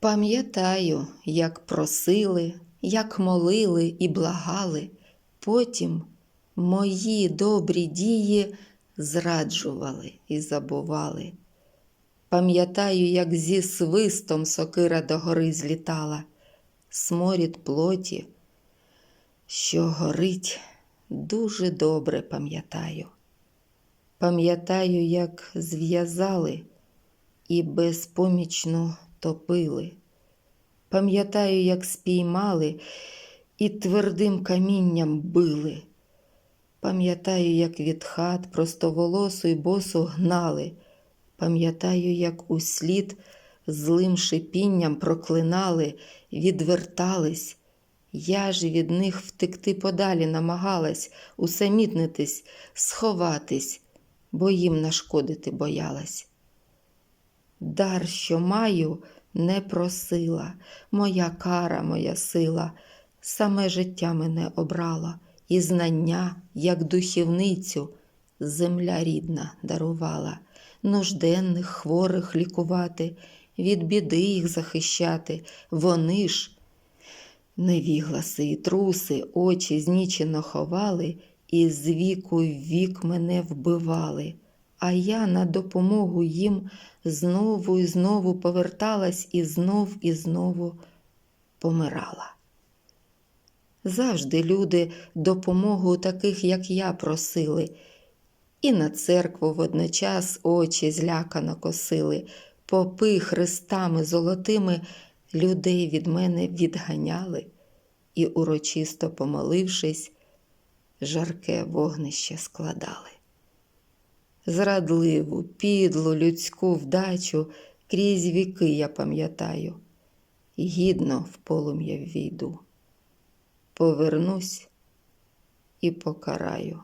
Пам'ятаю, як просили, як молили і благали, потім мої добрі дії зраджували і забували. Пам'ятаю, як зі свистом сокира до гори злітала, сморід плоті, що горить, дуже добре пам'ятаю. Пам'ятаю, як зв'язали і безпомічно топили. Пам'ятаю, як спіймали і твердим камінням били. Пам'ятаю, як від хат простоволосу й босу гнали. Пам'ятаю, як услід злим шипінням проклинали, відвертались. Я ж від них втекти подалі намагалась, усамітнитись, сховатись, бо їм нашкодити боялась. Дар, що маю, не просила, моя кара, моя сила, саме життя мене обрала, і знання, як духівницю, земля рідна дарувала, нужденних, хворих лікувати, від біди їх захищати, вони ж. Невігласи і труси, очі знічено ховали, і з віку в вік мене вбивали, а я на допомогу їм знову і знову поверталась і знов і знову помирала. Завжди люди допомогу таких, як я, просили, і на церкву водночас очі злякано косили, попи хрестами золотими людей від мене відганяли і, урочисто помолившись, жарке вогнище складали. Зрадливу, підлу людську вдачу крізь віки я пам'ятаю, і гідно в полум'я ввійду. Повернусь і покараю.